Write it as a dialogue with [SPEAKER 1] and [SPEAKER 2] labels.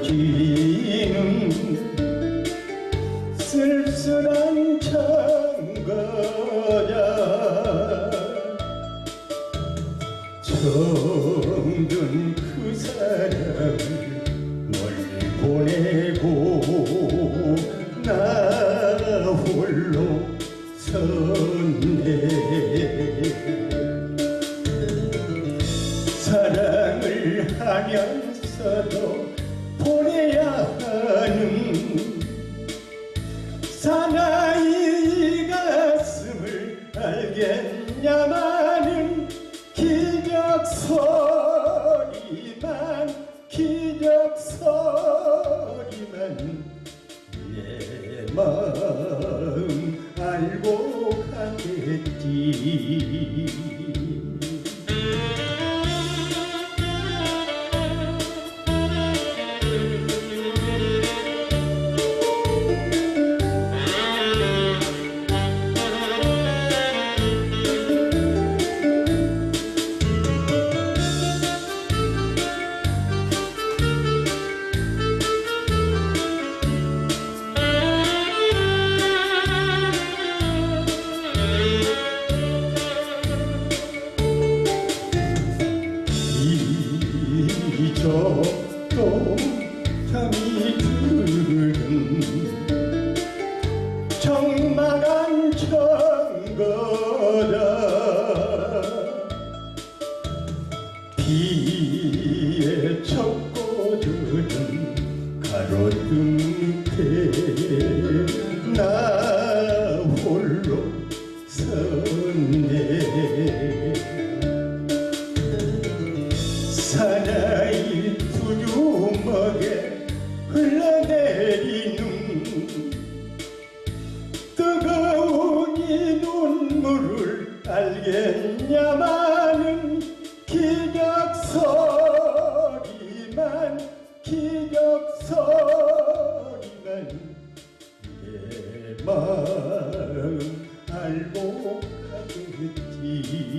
[SPEAKER 1] 떨어지는 쓸쓸한 창가야 정든 그 사람을 멀리 보내고 나 홀로 섰네. 사랑을 하면서도 보내야 하는 사나이 가슴을 알겠냐마는 기적 소리만 기적 소리만 내 마음 알고 가겠지 이름 정망한 청거다. 비에 젖고 주는 가로등대 나 홀로 섰네. 사나이 두주먹에 내리는 뜨거운 이 눈물을 알겠냐마는 기적설이만 기적설이만 내 마음 알고 가겠지.